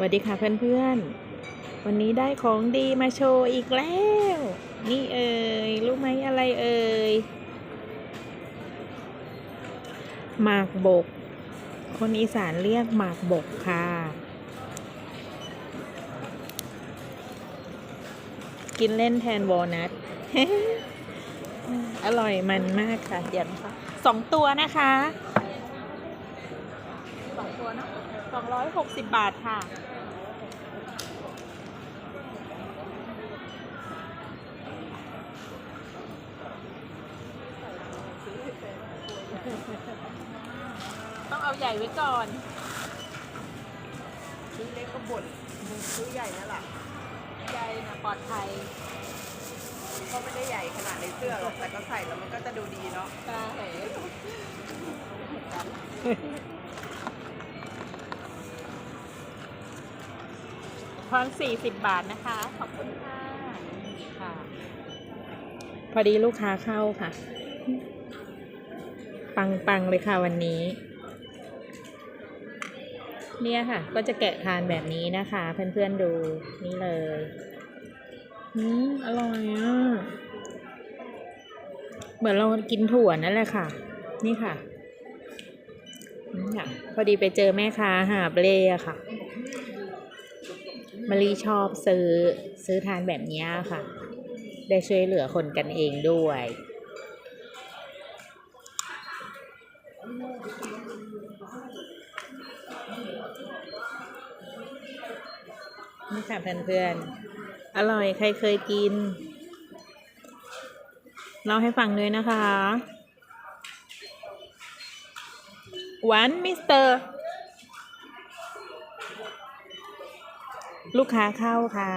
วัสดีค่ะเพื่อนๆ วันนี้ได้ของดีมาโชว์อีกแล้ว นี่เอ่ยรู้ไหมอะไรเอ่ยหมากบก คนอีสานเรียกหมากบกค่ะ กินเล่นแทนวอลนัทอร่อยมันมากค่ะเดี๋ยวนะคะสองตัวนะคะสองตัวเนอะสองร้อยหกสิบบาทค่ะ ต้องเอาใหญ่ไว้ก่อนซื้อเล็กก็บ่นซื้อใหญ่นั่นแหละใหญ่นะปลอดภัยก็ไม่ได้ใหญ่ขนาดในเสื้อหรอกแต่ก็ใส่แล้วมันก็จะดูดีเนาะใช่พอนสี่สิบบาทนะคะ ขอบคุณค่ะค่ะพอดีลูกค้าเข้าค่ะ ปังๆเลยค่ะวันนี้ เนี่ยค่ะ ก็จะแกะทานแบบนี้นะคะ เพื่อนๆดูนี่เลยอืมอร่อยอะ เหมือนเรากินถั่วนั่นแหละค่ะ นี่ค่ะนี่ค่ะ พอดีไปเจอแม่ค้าหาเบล่อะค่ะมารีชอบซื้อซื้อทานแบบนี้ค่ะ ได้ช่วยเหลือคนกันเองด้วย นี่ค่ะเพื่อนๆ อร่อยใครเคยกิน เราให้ฟังด้วยนะคะ หวานมิสเตอร์ ลูกค้าเข้าค่ะ